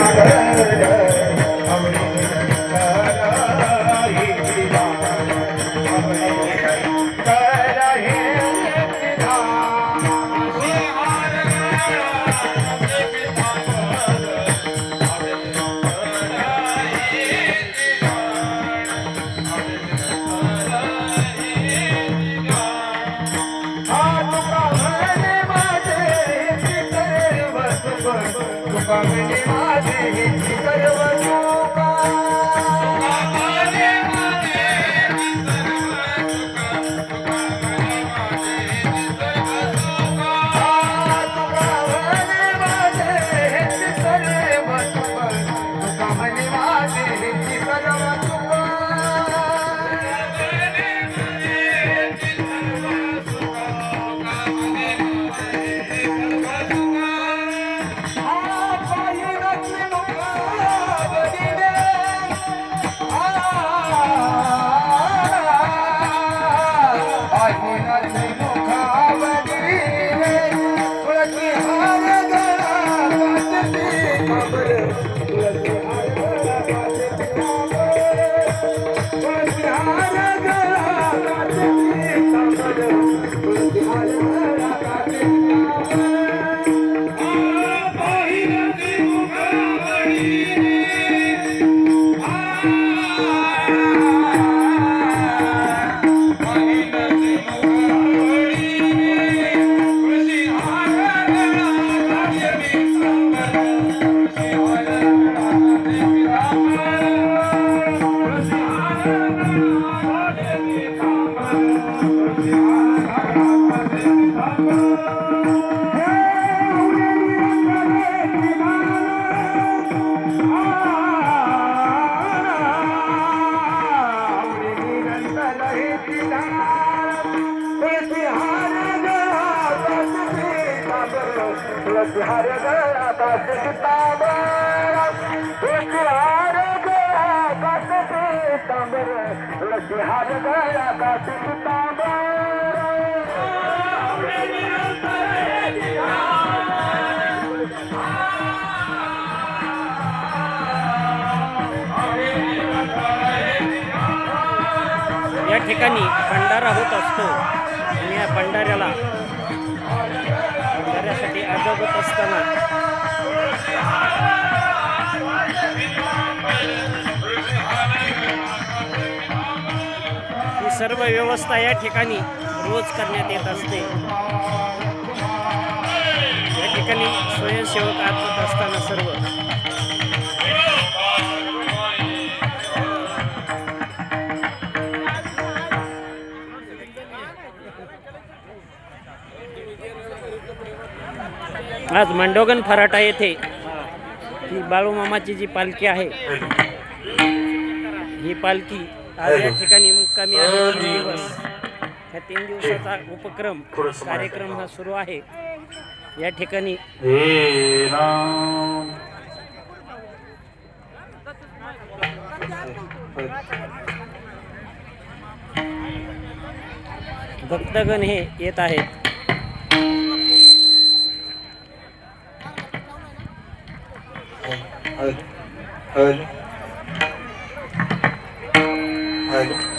I'm करवजू Olha, या ठिकाणी भंडारा होत असतो. आणि या भंडाऱ्याला भंडाऱ्यासाठी असताना. ही सर्व व्यवस्था या ठिकाणी रोज करण्यात येत असते. या ठिकाणी स्वयंसेवक आत होत असताना सर्व. आज मंडोगन फराटा येथे ही बाळूमामाची जी पालखी आहे ही पालखी आज या ठिकाणी मुक्कामी आहे. तीन दिवस ह्या तीन दिवसाचा उपक्रम कार्यक्रम हा सुरू आहे. या ठिकाणी भक्तगण हे येत आहेत. hơn. Hơn. Hơn.